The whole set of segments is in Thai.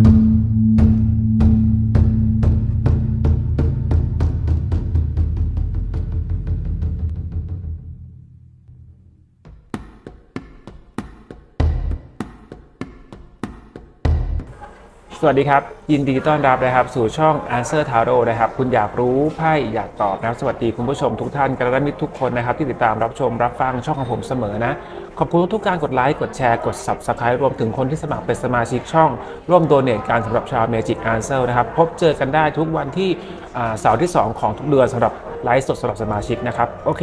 you. สวัสดีครับ ยินดีต้อนรับนะครับ สู่ช่อง Answer Tarot นะครับ คุณอยากรู้ไพ่อยากตอบนะครับสวัสดีคุณผู้ชมทุกท่านกระมิตรทุกคนนะครับ ที่ติดตามรับชมรับฟังช่องของผมเสมอนะ ขอบคุณทุกการกดไลค์ กดแชร์กด Subscribe รวมถึงคนที่สมัครเป็นสมาชิกช่อง ร่วมโดเนทการสำหรับชาว Magic Answer นะครับ พบเจอกันได้ทุกวันที่เสาร์ที่ 2 ของทุกเดือนสำหรับไลฟ์สดสำหรับสมาชิกนะครับโอเค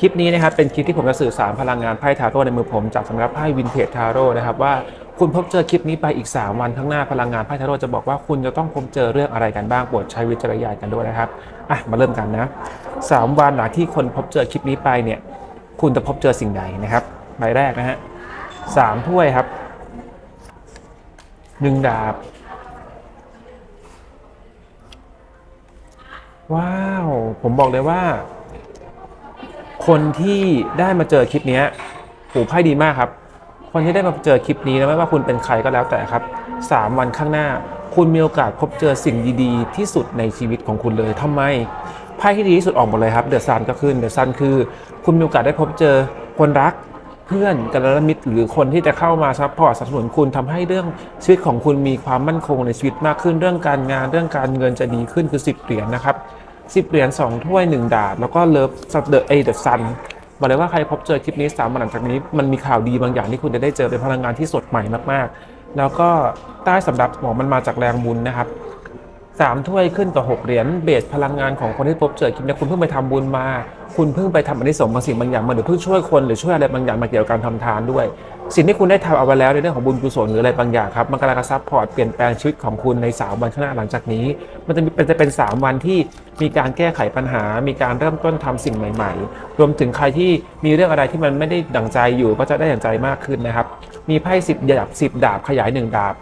คลิปนี้นะครับเป็นคลิปที่ผมจะสื่อสารพลังงานไพ่ทาโร่ในมือผมจากสำนักไพ่วินเทจทาโร่นะครับว่าคุณพบเจอคลิปนี้ไปอีก 3 วันข้างหน้าพลังงานไพ่ทาโร่จะบอกว่าคุณจะต้องพบเจอเรื่องอะไรกันบ้างโปรดใช้วิจารณญาณกันด้วยนะครับอะมาเริ่มกันนะสามวันหลังที่คนพบเจอคลิปนี้ไปเนี่ยคุณจะพบเจอสิ่งใดนะครับใบแรกนะฮะสามถ้วยครับหนึ่งดาบ ว้าว ผมบอกเลยว่า คนที่ได้มาเจอคลิปนี้ยโหไพ่ดีมากครับ คนที่ได้มาเจอคลิปนี้นะไม่ว่าคุณเป็นใครก็แล้วแต่ครับสามวันข้างหน้า คุณมีโอกาสพบเจอสิ่งดีๆ ที่สุดในชีวิตของคุณเลยทำไมไพ่ที่ดีที่สุดออกหมดเลยครับเดอะซันก็ขึ้นเดอะซันคือ คุณมีโอกาสได้พบเจอคนรักเพื่อนกัลยาณมิตรหรือคนที่จะเข้ามาซัพพอร์ตสนับสนุนคุณทำให้เรื่องชีวิตของคุณมีความมั่นคงในชีวิตมากขึ้นเรื่องการงานเรื่องการเงินจะดีขึ้นคือ 10 เหรียญนะครับ 10 เหรียญ2ถ้วย 1 ดาบ แล้วก็เลิฟเดอะเอเดอะซันบอกเลยว่าใครพบเจอคลิปนี้สามวันหลังจากนี้มันมีข่าวดีบางอย่างที่คุณจะได้เจอเป็นพลังงานที่สดใหม่มากๆ แล้วก็ใต้สำหรับหมอมันมาจากแรงบุญนะครับสามถ้วยขึ้นต่อหกเหรียญเบสพลังงานของคนที่พบเจอคลิปนี้คุณเพิ่งไปทำบุญมา คุณเพิ่งไปทำอันนี้สงส์บางสิ่งบางอย่างมาหรือเพิ่งช่วยคนหรือช่วยอะไรบางอย่างมาเกี่ยวกับการทำทานด้วย สิ่งที่คุณได้ทำเอาไว้แล้วในเรื่องของบุญกุศลหรืออะไรบางอย่างครับมันกำลังจะซัพพอร์ตเปลี่ยนแปลงชีวิตของคุณในสามวันข้างหน้าหลังจากนี้ มันจะเป็นจะเป็นสามวันที่มีการแก้ไขปัญหา มีการเริ่มต้นทำสิ่งใหม่ ๆ รวมถึงใครที่มีเรื่องอะไรที่มันไม่ได้ดั่งใจอยู่ก็จะได้ดั่งใจมากขึ้นนะครับมีไพ่สิบดาบสิบดาบขยายหนึ่งดาบ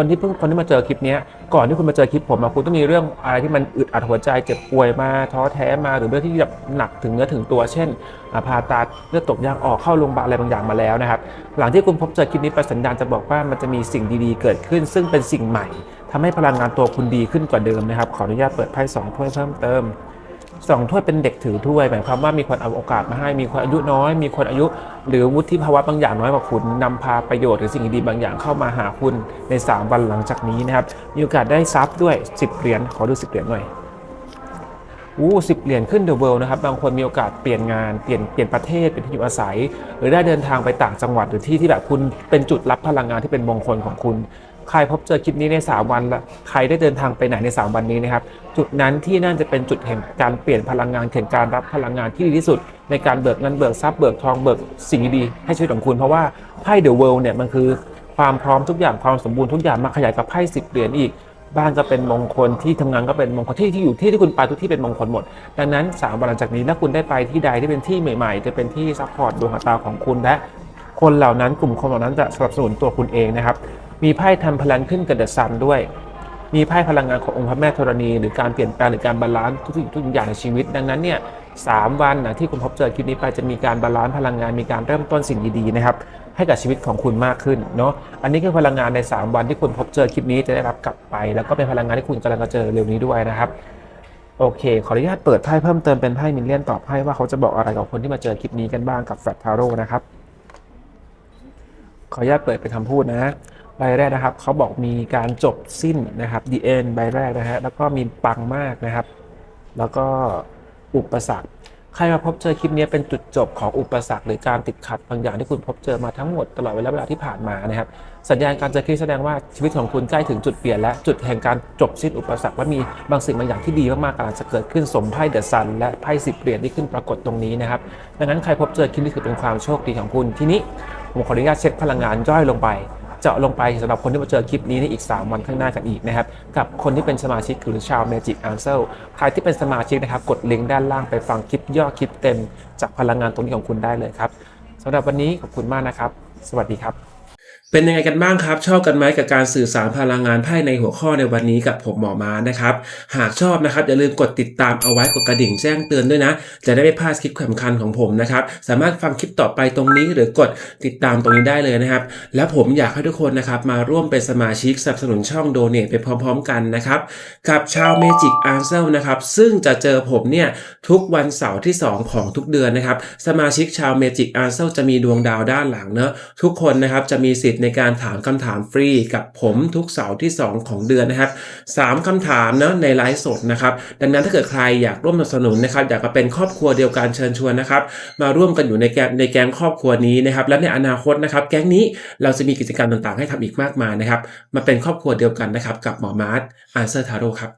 คนที่เพิ่งคนที่มาเจอคลิปนี้ก่อนที่คุณมาเจอคลิปผมอะคุณต้องมีเรื่องอะไรที่มันอึดอัดหัวใจเจ็บป่วยมาท้อแท้มาหรือเรื่องที่แบบหนักถึงเนื้อถึงตัวเช่นอ่าผ่าตัดเลือดตกยางออกเข้าโรงพยาบาลอะไรบางอย่างมาแล้วนะครับหลังที่คุณพบเจอคลิปนี้ไปสัญญาณจะบอกว่ามันจะมีสิ่งดีๆ เกิดขึ้น ซึ่งเป็นสิ่งใหม่ทำให้พลังงานตัวคุณดีขึ้นกว่าเดิมนะครับขออนุญาตเปิดไพ่สองถ้วยเพิ่มเติม สองถ้วยเป็นเด็กถือถ้วยหมายความว่ามีคนเอาโอกาสมาให้มีคนอายุน้อย มีคนอายุ หรือวุฒิภาวะบางอย่างน้อยกว่าคุณนำพาประโยชน์หรือสิ่งดีบางอย่างเข้ามาหาคุณใน 3 วันหลังจากนี้นะครับมีโอกาสได้ทรัพย์ด้วย 10เหรียญขอดู 10เหรียญหน่อยอู้สิบเหรียญขึ้นเดอะเวิลด์นะครับบางคนมีโอกาสเปลี่ยนงานเปลี่ยนเปลี่ยนประเทศเป็นที่อยู่อาศัย หรือได้เดินทางไปต่างจังหวัดหรือที่ที่แบบคุณเป็นจุดรับพลังงานที่เป็นมงคลของคุณ ใครพบเจอคลิปนี้ใน 3 วันละใครได้เดินทางไปไหนใน 3 วันนี้นะครับ จุดนั้นที่นั่นจะเป็นจุดแห่งการเปลี่ยนพลังงานแห่งการรับพลังงานที่ดีที่สุด ในการเบิกเงินเบิกทรัพย์เบิกทองเบิกสิ่งดีๆให้ชีวิตของคุณเพราะว่าไพ่เดอะเวิลด์เนี่ยมันคือความพร้อมทุกอย่างความสมบูรณ์ทุกอย่างมาขยายกับไพ่สิบเหรียญอีกบ้านก็เป็นมงคลที่ทำงานก็เป็นมงคลที่ที่อยู่ที่ที่คุณไปทุกที่เป็นมงคลหมด ดังนั้นสามวันหลังจากนี้ถ้าคุณได้ไปที่ใดที่เป็นที่ใหม่ๆ จะเป็นที่ซัพพอร์ตดวงตาของคุณและคนเหล่านั้นกลุ่มคนเหล่านั้นจะสนับสนุนตัวคุณเองนะครับ มีไพ่ทำพลังขึ้นกับเดอะซันด้วย มีไพ่พลังงานขององค์พระแม่ธรณี หรือการเปลี่ยนแปลงหรือการบาลานซ์ทุกสิ่งทุกอย่างในชีวิต ดังนั้นเนี่ยสามวันนะที่คุณพบเจอคลิปนี้ไปจะมีการบาลานซ์พลังงานมีการเริ่มต้นสิ่งดีๆนะครับให้กับชีวิตของคุณมากขึ้นเนาะอันนี้คือพลังงานใน 3 วันที่คุณพบเจอคลิปนี้จะได้รับกลับไป แล้วก็เป็นพลังงานที่คุณกำลังจะเจอเร็วนี้ด้วยนะครับโอเค ขออนุญาตเปิดไพ่เพิ่มเติมเป็นไพ่มิลเลียนตอบให้ว่าเขาจะบอกอะไรกับคนที่มาเจอคลิปนี้กันบ้างกับแฟลตทาโร่นะครับขออนุญาตเปิดเป็นคำพูดนะ ใบแรกนะครับเขาบอกมีการจบสิ้นนะครับ the end ใบแรกนะฮะแล้วก็มีปังมากนะครับ แล้วก็อุปสรรคใครมาพบเจอคลิปนี้เป็นจุดจบของอุปสรรคหรือการติดขัดบางอย่างที่คุณพบเจอมาทั้งหมดตลอดเวลาเวลาที่ผ่านมานะครับ สัญญาณการเจอคลิปแสดงว่าชีวิตของคุณใกล้ถึงจุดเปลี่ยนและจุดแห่งการจบสิ้นอุปสรรคว่ามีบางสิ่งบางอย่างที่ดีมากๆกำลังจะเกิดขึ้นสมไพ่เดอะซันและไพ่สิบเหรียญที่ขึ้นปรากฏตรงนี้นะครับดังนั้นใครพบเจอคลิปนี้ถือเป็นความโชคดีของคุณที่นี้ผมขออนุญาตเช็คพลังงานย่อยลงไป เจาะลงไปสำหรับคนที่มาเจอคลิปนี้ในอีก 3 วันข้างหน้ากันอีกนะครับ กับคนที่เป็นสมาชิกหรือชาว Magic a n s e l ใครที่เป็นสมาชิกนะครับ กดลิงก์ด้านล่างไปฟังคลิปย่อคลิปเต็ม จากพลังงานตรงนี้ของคุณได้เลยครับสำหรับวันนี้ขอบคุณมากนะครับ สวัสดีครับ เป็นยังไงกันบ้างครับ ชอบกันไหมกับการสื่อสารพลังงานไพ่ในหัวข้อในวันนี้กับผมหมอม้านะครับ หากชอบนะครับอย่าลืมกดติดตามเอาไว้กดกระดิ่งแจ้งเตือนด้วยนะ จะได้ไม่พลาดคลิปสำคัญของผมนะครับ สามารถฟังคลิปต่อไปตรงนี้หรือกดติดตามตรงนี้ได้เลยนะครับ และผมอยากให้ทุกคนนะครับมาร่วมเป็นสมาชิกสนับสนุนช่องโดเน a ไปพร้อม ๆ กันนะครับกับชาวเมจิกอาร์เซลนะครับซึ่งจะเจอผมเนี่ยทุกวันเสาร์ที่ 2 ของทุกเดือนนะครับสมาชิกชาวเมจิกอาร์เซลจะมีดวงดาวด้านหลังเนอะทุกคนนะครับจะมีสิทธิในการถามคำถามฟรีกับผมทุกเสาร์ที่ 2 ของเดือนนะครับสามคำถามเนอะในไลฟ์สดนะครับ ดังนั้นถ้าเกิดใครอยากร่วมสนับสนุนนะครับ อยากมาเป็นครอบครัวเดียวกันเชิญชวนนะครับ มาร่วมกันอยู่ในแกงในแก๊งครอบครัวนี้นะครับ และในอนาคตนะครับ แก๊งนี้เราจะมีกิจกรรมต่างๆ ให้ทำอีกมากมายนะครับ มาเป็นครอบครัวเดียวกันนะครับ กับหมอมาร์ทอาร์เซอร์ทาโร่ครับ